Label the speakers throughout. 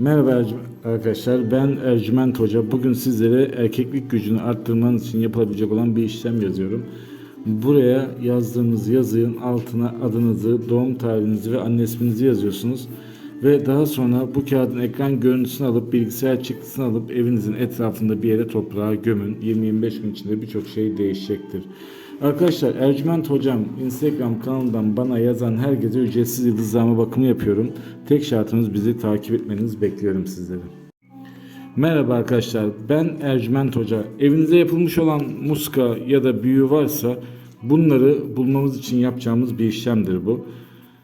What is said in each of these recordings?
Speaker 1: Merhaba arkadaşlar ben Ercüment Hoca. Bugün sizlere erkeklik gücünü arttırmanız için yapılabilecek olan bir işlem yazıyorum. Buraya yazdığınız yazının altına adınızı, doğum tarihinizi ve anne isminizi yazıyorsunuz. Ve daha sonra bu kağıdın ekran görüntüsünü alıp bilgisayar çıktısını alıp evinizin etrafında bir yere toprağa gömün. 20-25 gün içinde birçok şey değişecektir. Arkadaşlar Ercüment Hocam Instagram kanalından bana yazan herkese ücretsiz yıldızlama bakımı yapıyorum. Tek şartımız bizi takip etmeniz bekliyorum sizleri. Merhaba arkadaşlar ben Ercüment Hoca. Evinize yapılmış olan muska ya da büyü varsa bunları bulmamız için yapacağımız bir işlemdir bu.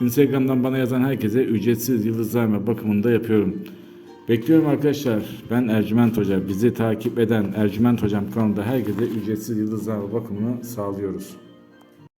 Speaker 1: Instagram'dan bana yazan herkese ücretsiz yıldızlama bakımını da yapıyorum. Bekliyorum arkadaşlar. Ben Ercüment Hoca. Bizi takip eden Ercüment Hocam kanalında herkese ücretsiz yıldızlama bakımını sağlıyoruz.